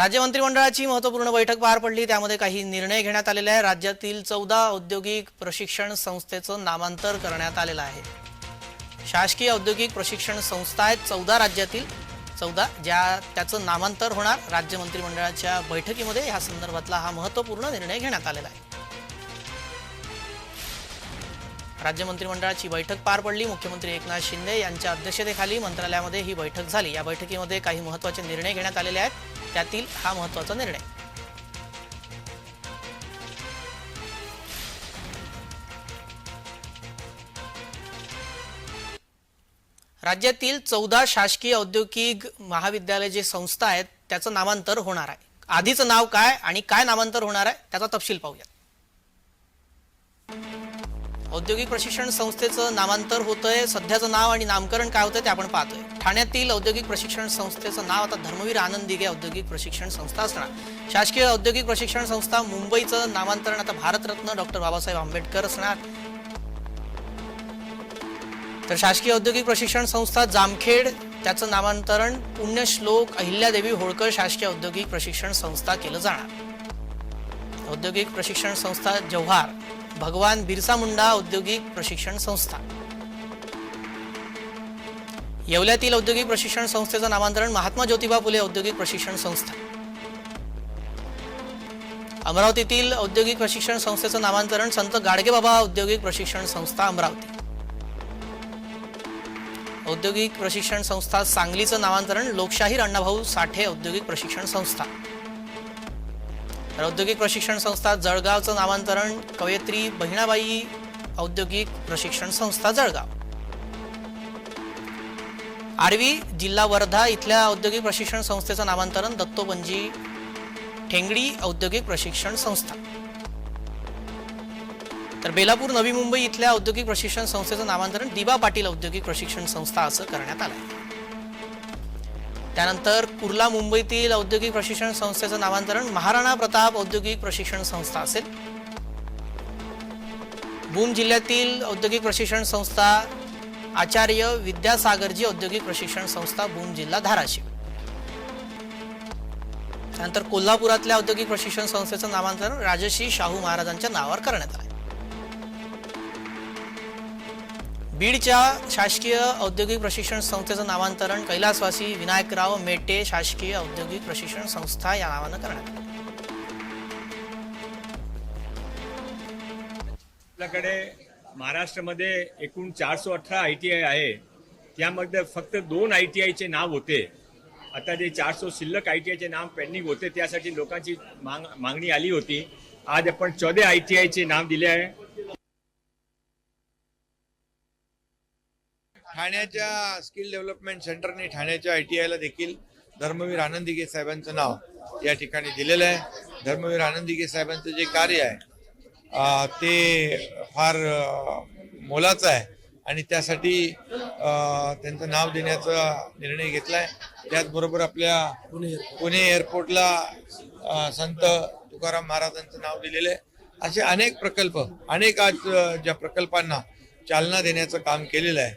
राज्य मंत्रिमंडळाची महत्त्वपूर्ण बैठक पार पडली. त्यामध्ये काही निर्णय घेण्यात आलेले आहे राज्यातील चौदा औद्योगिक प्रशिक्षण संस्थेचं नामांतर करण्यात आलेलं आहे. शासकीय औद्योगिक प्रशिक्षण संस्था आहेत चौदा राज्यातील. चौदा ज्या त्याचं नामांतर होणार राज्य मंत्रिमंडळाच्या बैठकीमध्ये. या संदर्भातला हा महत्त्वपूर्ण निर्णय घेण्यात आलेला आहे. राज्य मंत्रिमंडळाची बैठक पार पडली. मुख्यमंत्री एकनाथ शिंदे यांच्या अध्यक्षतेखाली मंत्रालयामध्ये ही बैठक झाली. या बैठकीमध्ये काही महत्त्वाचे निर्णय घेण्यात आलेले आहेत. त्यातील हा महत्त्वाचा निर्णय. राज्यातील चौदा शासकीय औद्योगिक महाविद्यालय जे संस्था आहेत त्याचं नामांतर होणार आहे. आधीचं नाव काय आणि काय नामांतर होणार आहे त्याचा तपशील पाहूया औद्योगिक प्रशिक्षण संस्थेचं नामांतर होतंय. सध्याचं नाव आणि नामकरण काय होतंय ते आपण पाहतोय. ठाण्यातील औद्योगिक प्रशिक्षण संस्थेचं नाव आता धर्मवीर आनंद दिघे औद्योगिक प्रशिक्षण संस्था असणार. शासकीय औद्योगिक प्रशिक्षण संस्था मुंबईचं नामांतरण आता भारतरत्न डॉक्टर बाबासाहेब आंबेडकर असणार. तर शासकीय औद्योगिक प्रशिक्षण संस्था जामखेड त्याचं नामांतरण पुण्यश्लोक अहिल्यादेवी होळकर शासकीय औद्योगिक प्रशिक्षण संस्था केलं जाणार. औद्योगिक प्रशिक्षण संस्था जव्हार. भगवान बिरसा मुंडा औद्योगिक प्रशिक्षण संस्था. येवल्यातील औद्योगिक प्रशिक्षण संस्थेचं नामांतरण महात्मा ज्योतिबा फुले औद्योगिक प्रशिक्षण संस्था. अमरावतीतील औद्योगिक प्रशिक्षण संस्थेचं नामांतरण संत गाडगेबाबा औद्योगिक प्रशिक्षण संस्था अमरावती. औद्योगिक प्रशिक्षण संस्था सांगलीचं नामांतरण लोकशाहीर अण्णाभाऊ साठे औद्योगिक प्रशिक्षण संस्था. तर औद्योगिक प्रशिक्षण संस्था जळगावचं नामांतरण कवयित्री बहिणाबाई औद्योगिक प्रशिक्षण संस्था जळगाव. आर्वी जिल्हा वर्धा इथल्या औद्योगिक प्रशिक्षण संस्थेचं नामांतरण दत्तोपंजी ठेंगडी औद्योगिक प्रशिक्षण संस्था. तर बेलापूर नवी मुंबई इथल्या औद्योगिक प्रशिक्षण संस्थेचं नामांतरण दिबा पाटील औद्योगिक प्रशिक्षण संस्था असं करण्यात आलं आहे त्यानंतर कुर्ला मुंबईतील औद्योगिक प्रशिक्षण संस्थेचं नामांतरण महाराणा प्रताप औद्योगिक प्रशिक्षण संस्था असेल. भूम जिल्ह्यातील औद्योगिक प्रशिक्षण संस्था आचार्य विद्यासागरजी औद्योगिक प्रशिक्षण संस्था भूम जिल्हा धाराशिव. त्यानंतर कोल्हापुरातल्या औद्योगिक प्रशिक्षण संस्थेचं नामांतरण राजश्री शाहू महाराजांच्या नावावर करण्यात आलं. बीडच्या शासकीय औद्योगिक प्रशिक्षण संस्थेचं नामांतरण कैलासवासी विनायकराव मेटे शासकीय औद्योगिक प्रशिक्षण संस्था या नावानं करण्यात आलं. आपल्याकडे महाराष्ट्रामध्ये एकूण चारशे अठरा आय टी आय आहे. त्यामध्ये फक्त दोन आय टी आयचे नाव होते. आता जे चारशे शिल्लक आय टी आयचे नाव पेंडिंग होते त्यासाठी लोकांची माग मागणी आली होती. आज आपण चौदा आय टी आयचे नाव दिले आहे. ठाण्याच्या स्किल डेव्हलपमेंट सेंटरने ठाण्याच्या आय टी आयला देखील धर्मवीर आनंदिगे साहेबांचं नाव या ठिकाणी दिलेलं आहे. धर्मवीर आनंदिगे साहेबांचं जे कार्य आहे ते फार मोलाचं आहे आणि त्यासाठी त्यांचं नाव देण्याचा निर्णय घेतला आहे त्याचबरोबर आपल्या पुणे एअरपोर्टला संत तुकाराम महाराजांचं नाव दिलेलं आहे. असे अनेक प्रकल्प अनेक आज ज्या प्रकल्पांना चालना देण्याचं काम केलेलं आहे.